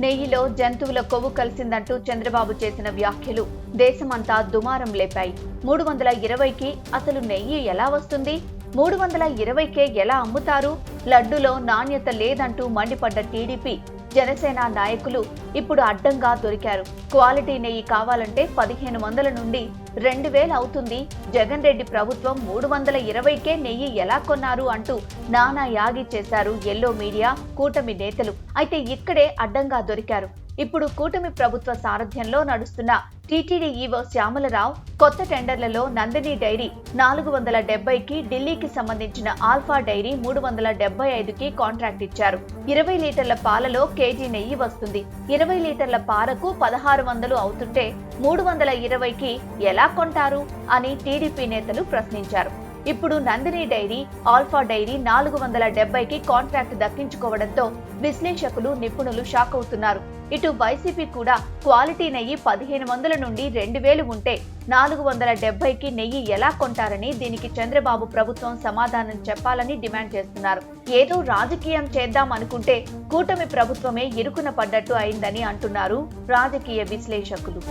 నెయ్యిలో జంతువుల కొవ్వు కలిసిందంటూ చంద్రబాబు చేసిన వ్యాఖ్యలు దేశమంతా దుమారం లేపాయి. మూడు వందల ఇరవైకి అసలు నెయ్యి ఎలా వస్తుంది? మూడు వందల ఇరవైకే ఎలా అమ్ముతారు? లడ్డులో నాణ్యత లేదంటూ మండిపడ్డ టీడీపీ జనసేన నాయకులు ఇప్పుడు అడ్డంగా దొరికారు. క్వాలిటీ నెయ్యి కావాలంటే పదిహేను వందల నుండి రెండు వేలు అవుతుంది. జగన్ రెడ్డి ప్రభుత్వం మూడు వందల ఇరవైకే నెయ్యి ఎలా కొన్నారు అంటూ నానా యాగి చేశారు ఎల్లో మీడియా కూటమి నేతలు. అయితే ఇక్కడే అడ్డంగా దొరికారు. ఇప్పుడు కూటమి ప్రభుత్వ సారథ్యంలో నడుస్తున్న టీటీడీ ఈవో శ్యామలరావు కొత్త టెండర్లలో నందిని డైరీ నాలుగు వందల డెబ్బైకి ఢిల్లీకి సంబంధించిన ఆల్ఫా డైరీ మూడు వందల డెబ్బై ఐదుకి కాంట్రాక్ట్ ఇచ్చారు. ఇరవై లీటర్ల పాలలో కేజీ నెయ్యి వస్తుంది. ఇరవై లీటర్ల పాలకు పదహారు వందలు అవుతుంటే మూడు వందల ఇరవైకి ఎలా కొంటారు? అని టీడీపీ నేతలు ప్రశ్నించారు. ఇప్పుడు నందిని డైరీ ఆల్ఫా డైరీ నాలుగు వందల డెబ్బైకి కాంట్రాక్ట్ దక్కించుకోవడంతో విశ్లేషకులు నిపుణులు షాక్ అవుతున్నారు. ఇటు వైసీపీ కూడా క్వాలిటీ నెయ్యి పదిహేను వందల నుండి రెండు వేలు ఉంటే నాలుగు వందల డెబ్బైకి నెయ్యి ఎలా కొంటారని దీనికి చంద్రబాబు ప్రభుత్వం సమాధానం చెప్పాలని డిమాండ్ చేస్తున్నారు. ఏదో రాజకీయం చేద్దాం అనుకుంటే కూటమి ప్రభుత్వమే ఇరుకున పడ్డట్టు అయిందని అంటున్నారు రాజకీయ విశ్లేషకులు.